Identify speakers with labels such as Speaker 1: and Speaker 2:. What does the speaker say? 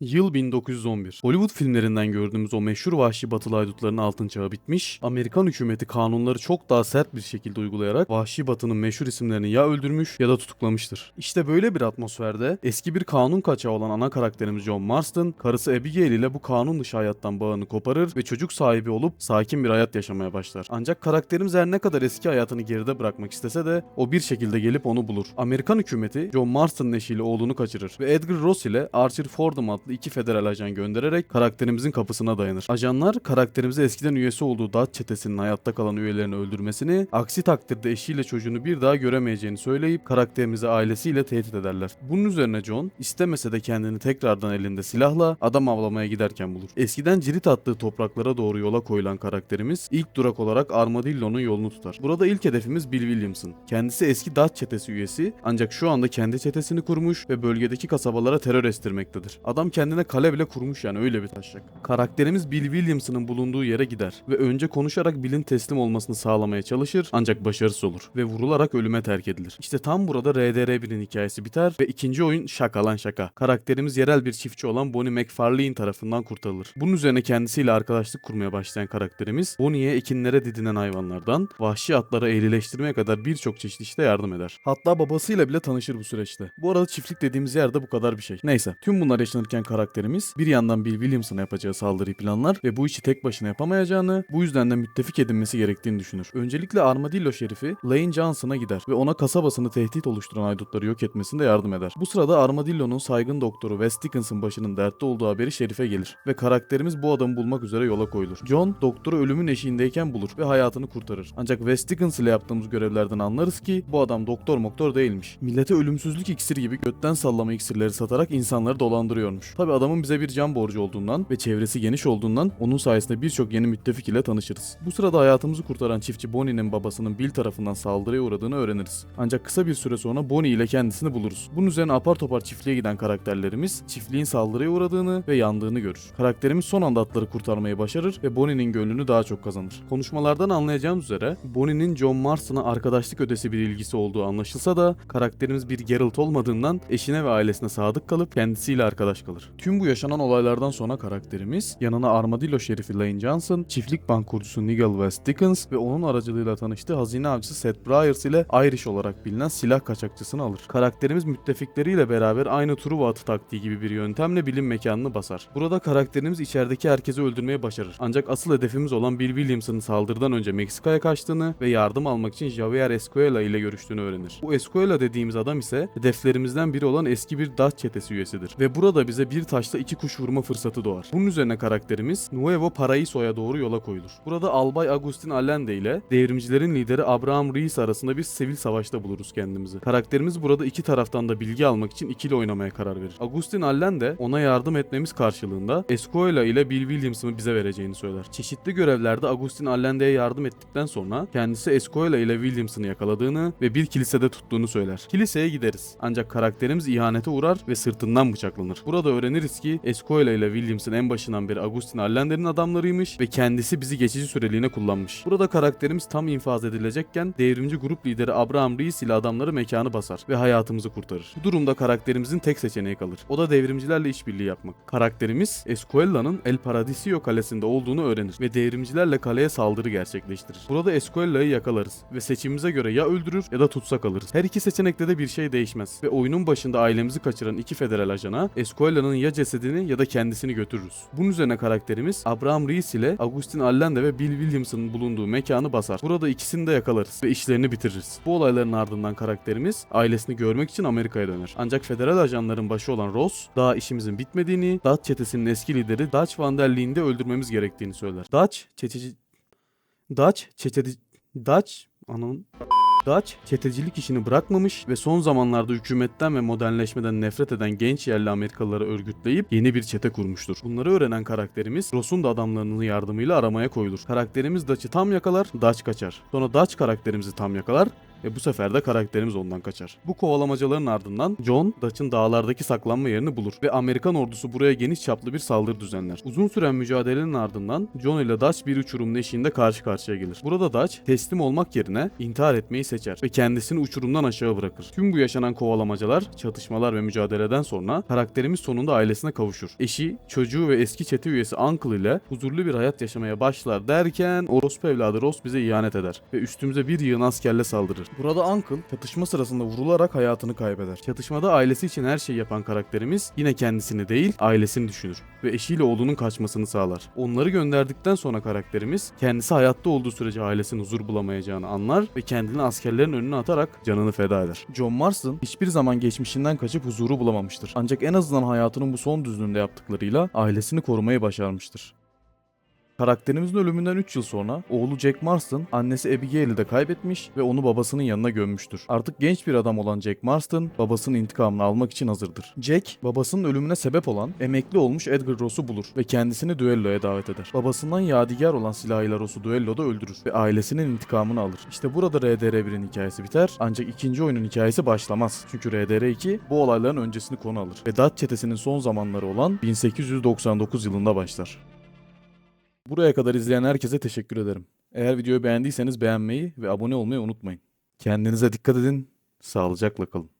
Speaker 1: Yıl 1911. Hollywood filmlerinden gördüğümüz o meşhur vahşi batılı haydutların altın çağı bitmiş, Amerikan hükümeti kanunları çok daha sert bir şekilde uygulayarak vahşi batının meşhur isimlerini ya öldürmüş ya da tutuklamıştır. İşte böyle bir atmosferde eski bir kanun kaçağı olan ana karakterimiz John Marston, karısı Abigail ile bu kanun dışı hayattan bağını koparır ve çocuk sahibi olup sakin bir hayat yaşamaya başlar. Ancak karakterimiz her ne kadar eski hayatını geride bırakmak istese de o bir şekilde gelip onu bulur. Amerikan hükümeti John Marston'ın eşiyle oğlunu kaçırır ve Edgar Ross ile Archer Fordham adlı iki federal ajan göndererek karakterimizin kapısına dayanır. Ajanlar karakterimize eskiden üyesi olduğu Dutch çetesinin hayatta kalan üyelerini öldürmesini, aksi takdirde eşiyle çocuğunu bir daha göremeyeceğini söyleyip karakterimizi ailesiyle tehdit ederler. Bunun üzerine John istemese de kendini tekrardan elinde silahla adam avlamaya giderken bulur. Eskiden cirit attığı topraklara doğru yola koyulan karakterimiz ilk durak olarak Armadillo'nun yolunu tutar. Burada ilk hedefimiz Bill Williamson. Kendisi eski Dutch çetesi üyesi ancak şu anda kendi çetesini kurmuş ve bölgedeki kasabalara terör estirmektedir. Adam kendine kale bile kurmuş yani öyle bir taşak. Karakterimiz Bill Williamson'ın bulunduğu yere gider ve önce konuşarak Bill'in teslim olmasını sağlamaya çalışır ancak başarısız olur ve vurularak ölüme terk edilir. İşte tam burada RDR1'in hikayesi biter ve ikinci oyun şaka lan şaka. Karakterimiz yerel bir çiftçi olan Bonnie McFarlane tarafından kurtarılır. Bunun üzerine kendisiyle arkadaşlık kurmaya başlayan karakterimiz Bonnie'ye ekinlere didinen hayvanlardan vahşi atları ehlileştirmeye kadar birçok çeşit işte yardım eder. Hatta babasıyla bile tanışır bu süreçte. Bu arada çiftlik dediğimiz yerde bu kadar bir şey. Neyse tüm bunlar yaşanırken karakterimiz bir yandan Bill Williamson'a yapacağı saldırıyı planlar ve bu işi tek başına yapamayacağını, bu yüzden de müttefik edinmesi gerektiğini düşünür. Öncelikle Armadillo şerifi Lane Johnson'a gider ve ona kasabasını tehdit oluşturan haydutları yok etmesinde yardım eder. Bu sırada Armadillo'nun saygın doktoru Wes Dickins'ın başının dertte olduğu haberi şerife gelir ve karakterimiz bu adamı bulmak üzere yola koyulur. John doktoru ölümün eşiğindeyken bulur ve hayatını kurtarır. Ancak Wes Dickens ile yaptığımız görevlerden anlarız ki bu adam doktor moktor değilmiş. Millete ölümsüzlük iksiri gibi götten sallama iksirleri satarak insanları dolandırıyormuş. Tabi adamın bize bir can borcu olduğundan ve çevresi geniş olduğundan onun sayesinde birçok yeni müttefik ile tanışırız. Bu sırada hayatımızı kurtaran çiftçi Bonnie'nin babasının Bill tarafından saldırıya uğradığını öğreniriz. Ancak kısa bir süre sonra Bonnie ile kendisini buluruz. Bunun üzerine apar topar çiftliğe giden karakterlerimiz çiftliğin saldırıya uğradığını ve yandığını görür. Karakterimiz son anda atları kurtarmayı başarır ve Bonnie'nin gönlünü daha çok kazanır. Konuşmalardan anlayacağımız üzere Bonnie'nin John Marston'a arkadaşlık ötesi bir ilgisi olduğu anlaşılsa da karakterimiz bir Geralt olmadığından eşine ve ailesine sadık kalıp kendisiyle arkadaş kalır. Tüm bu yaşanan olaylardan sonra karakterimiz yanına Armadillo şerifi Lane Johnson, çiftlik bank kurucusu Nigel West Dickens ve onun aracılığıyla tanıştığı hazine avcısı Seth Briars ile Irish olarak bilinen silah kaçakçısını alır. Karakterimiz müttefikleriyle beraber aynı Truva atı taktiği gibi bir yöntemle bilim mekanını basar. Burada karakterimiz içerideki herkesi öldürmeye başarır. Ancak asıl hedefimiz olan Bill Williamson'ın saldırıdan önce Meksika'ya kaçtığını ve yardım almak için Javier Escuela ile görüştüğünü öğrenir. Bu Escuela dediğimiz adam ise hedeflerimizden biri olan eski bir Dutch çetesi üyesidir. Ve burada bize bir taşla iki kuş vurma fırsatı doğar. Bunun üzerine karakterimiz Nuevo Paraiso'ya doğru yola koyulur. Burada Albay Agustin Allende ile devrimcilerin lideri Abraham Reis arasında bir sivil savaşta buluruz kendimizi. Karakterimiz burada iki taraftan da bilgi almak için ikili oynamaya karar verir. Agustin Allende ona yardım etmemiz karşılığında Escuela ile Bill Williams'ı bize vereceğini söyler. Çeşitli görevlerde Agustin Allende'ye yardım ettikten sonra kendisi Escuela ile Williams'ını yakaladığını ve bir kilisede tuttuğunu söyler. Kiliseye gideriz. Ancak karakterimiz ihanete uğrar ve sırtından bıçaklanır. Burada öğreniriz ki Escuela ile Williams'ın en başından beri Agustin Allende'nin adamlarıymış ve kendisi bizi geçici süreliğine kullanmış. Burada karakterimiz tam infaz edilecekken devrimci grup lideri Abraham Reis ile adamları mekanı basar ve hayatımızı kurtarır. Bu durumda karakterimizin tek seçeneği kalır. O da devrimcilerle işbirliği yapmak. Karakterimiz Escuela'nın El Paradisio kalesinde olduğunu öğrenir ve devrimcilerle kaleye saldırı gerçekleştirir. Burada Escuela'yı yakalarız ve seçimimize göre ya öldürür ya da tutsak alırız. Her iki seçenekte de bir şey değişmez ve oyunun başında ailemizi kaçıran iki federal ajana Escuela'nın ya cesedini ya da kendisini götürürüz. Bunun üzerine karakterimiz Abraham Reis ile Agustin Allende ve Bill Williams'ın bulunduğu mekanı basar. Burada ikisini de yakalarız ve işlerini bitiririz. Bu olayların ardından karakterimiz ailesini görmek için Amerika'ya döner. Ancak federal ajanların başı olan Ross daha işimizin bitmediğini, Dutch çetesinin eski lideri Dutch Van der de öldürmemiz gerektiğini söyler. Dutch çeteci... Dutch çeteci... Dutch... Ananın... Dutch çetecilik işini bırakmamış ve son zamanlarda hükümetten ve modernleşmeden nefret eden genç yerli Amerikalıları örgütleyip yeni bir çete kurmuştur. Bunları öğrenen karakterimiz Ross'un da adamlarının yardımıyla aramaya koyulur. Karakterimiz Dutch'ı tam yakalar, Dutch kaçar. Sonra Dutch karakterimizi tam yakalar, ve bu sefer de karakterimiz ondan kaçar. Bu kovalamacaların ardından John, Dutch'ın dağlardaki saklanma yerini bulur ve Amerikan ordusu buraya geniş çaplı bir saldırı düzenler. Uzun süren mücadelenin ardından John ile Dutch bir uçurumun eşiğinde karşı karşıya gelir. Burada Dutch teslim olmak yerine intihar etmeyi seçer ve kendisini uçurumdan aşağı bırakır. Tüm bu yaşanan kovalamacalar, çatışmalar ve mücadeleden sonra karakterimiz sonunda ailesine kavuşur. Eşi, çocuğu ve eski çete üyesi Uncle ile huzurlu bir hayat yaşamaya başlar derken orospu evladı Ross bize ihanet eder ve üstümüze bir yığın askerle saldırır. Burada Uncle çatışma sırasında vurularak hayatını kaybeder. Çatışmada ailesi için her şeyi yapan karakterimiz yine kendisini değil ailesini düşünür ve eşiyle oğlunun kaçmasını sağlar. Onları gönderdikten sonra karakterimiz kendisi hayatta olduğu sürece ailesinin huzur bulamayacağını anlar ve kendini askerlerin önüne atarak canını feda eder. John Marston hiçbir zaman geçmişinden kaçıp huzuru bulamamıştır. Ancak en azından hayatının bu son düzlüğünde yaptıklarıyla ailesini korumayı başarmıştır. Karakterimizin ölümünden 3 yıl sonra oğlu Jack Marston annesi Abigail'i de kaybetmiş ve onu babasının yanına gömmüştür. Artık genç bir adam olan Jack Marston babasının intikamını almak için hazırdır. Jack babasının ölümüne sebep olan emekli olmuş Edgar Ross'u bulur ve kendisini düelloya davet eder. Babasından yadigar olan silahıyla Ross'u düelloda öldürür ve ailesinin intikamını alır. İşte burada RDR1'in hikayesi biter ancak ikinci oyunun hikayesi başlamaz. Çünkü RDR2 bu olayların öncesini konu alır ve Dutch çetesinin son zamanları olan 1899 yılında başlar. Buraya kadar izleyen herkese teşekkür ederim. Eğer videoyu beğendiyseniz beğenmeyi ve abone olmayı unutmayın. Kendinize dikkat edin, sağlıcakla kalın.